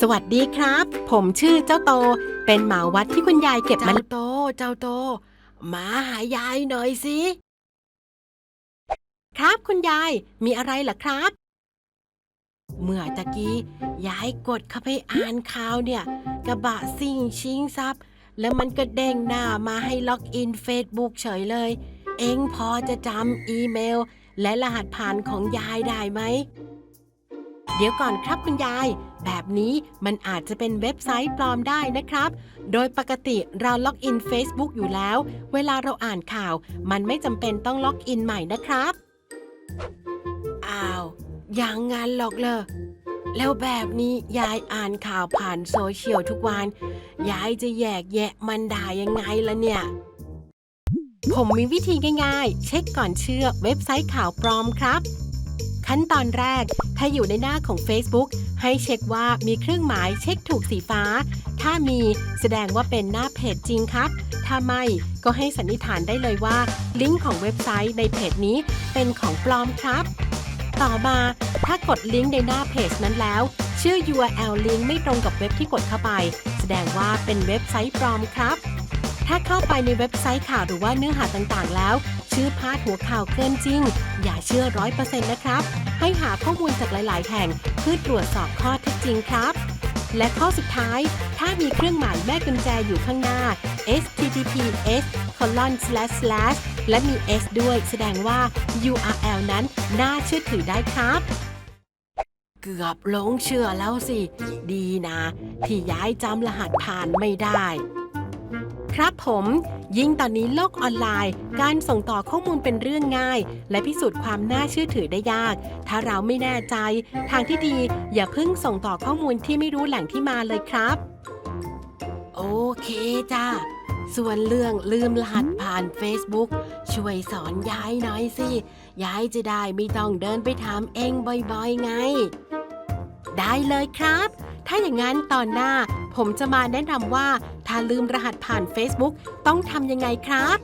สวัสดีครับ ผมชื่อเจ้าโต เป็นหมาวัดที่คุณยายเก็บมาเจ้าโต เจ้าโต มาหายายหน่อยสิ ครับคุณยาย มีอะไรเหรอครับ เมื่อตะกี้ยายกดเข้าไปอ่านข่าวเนี่ย กระบะซิ่งชิงซับแล้วมันก็เด้งหน้ามาให้ล็อกอินเฟซบุ๊กเฉยเลย เอ็งพอจะจำอีเมล และรหัสผ่านของยายได้ไหม เดี๋ยวก่อนครับคุณยาย แบบนี้มันอาจจะเป็นเว็บไซต์ปลอมได้นะครับ โดยปกติเราล็อกอิน Facebook อยู่แล้ว เวลาเราอ่านข่าว มันไม่จำเป็นต้องล็อกอินใหม่นะครับ อ้าว อย่างงั้นหรอกเลยแล้วแบบนี้ยายอ่านข่าวผ่านโซเชียลทุกวัน ยายจะแยกแยะมันได้ยังไงล่ะเนี่ย ผมมีวิธีง่ายๆ เช็คก่อนเชื่อเว็บไซต์ข่าวปลอมครับ ขั้นตอนแรก ถ้าอยู่ในหน้าของ Facebook ให้เช็คว่ามีเครื่องหมายเช็คถูกสีฟ้า ถ้ามีแสดงว่าเป็นหน้าเพจจริงครับ ถ้าไม่ก็ให้สันนิษฐานได้เลยว่า ลิงก์ของเว็บไซต์ในเพจนี้เป็นของปลอมครับ ต่อมาถ้ากดลิงก์ในหน้าเพจนั้นแล้ว ชื่อ URL ลิงก์ไม่ตรงกับเว็บที่กดเข้าไป แสดงว่าเป็นเว็บไซต์ปลอมครับ ถ้าเข้าไปในเว็บไซต์ข่าวหรือว่าเนื้อหาต่างๆ แล้ว ชื่อพาดหัวข่าวเกินจริง อย่าเชื่อร้อยเปอร์เซ็นต์นะครับ ให้หาข้อมูลจากหลาย ๆ แห่งเพื่อตรวจสอบข้อเท็จจริงครับและข้อสุดท้าย ถ้ามีเครื่องหมายแม่กุญแจอยู่ข้างหน้า https colon slash slash และมี s ด้วยแสดงว่า URL นั้นน่าเชื่อถือได้ครับ เกือบหลงเชื่อแล้วสิ ดีนะ ที่ย้ายจำรหัสผ่านไม่ได้ ครับผม ยิ่งตอนนี้โลกออนไลน์ การส่งต่อข้อมูลเป็นเรื่องง่าย และพิสูจน์ความน่าเชื่อถือได้ยาก ถ้าเราไม่แน่ใจ ทางที่ดีอย่าเพิ่งส่งต่อข้อมูลที่ไม่รู้แหล่งที่มาเลยครับ โอเคจ้าส่วนเรื่องลืมรหัสผ่าน Facebook ช่วยสอนยายหน่อยสิ ยายจะได้ไม่ต้องเดินไปถามเองบ่อยๆไง ได้เลยครับ ถ้าอย่างนั้นตอนหน้า ผมจะมาแนะนำว่า ถ้าลืมรหัสผ่าน Facebook ต้องทำยังไงครับ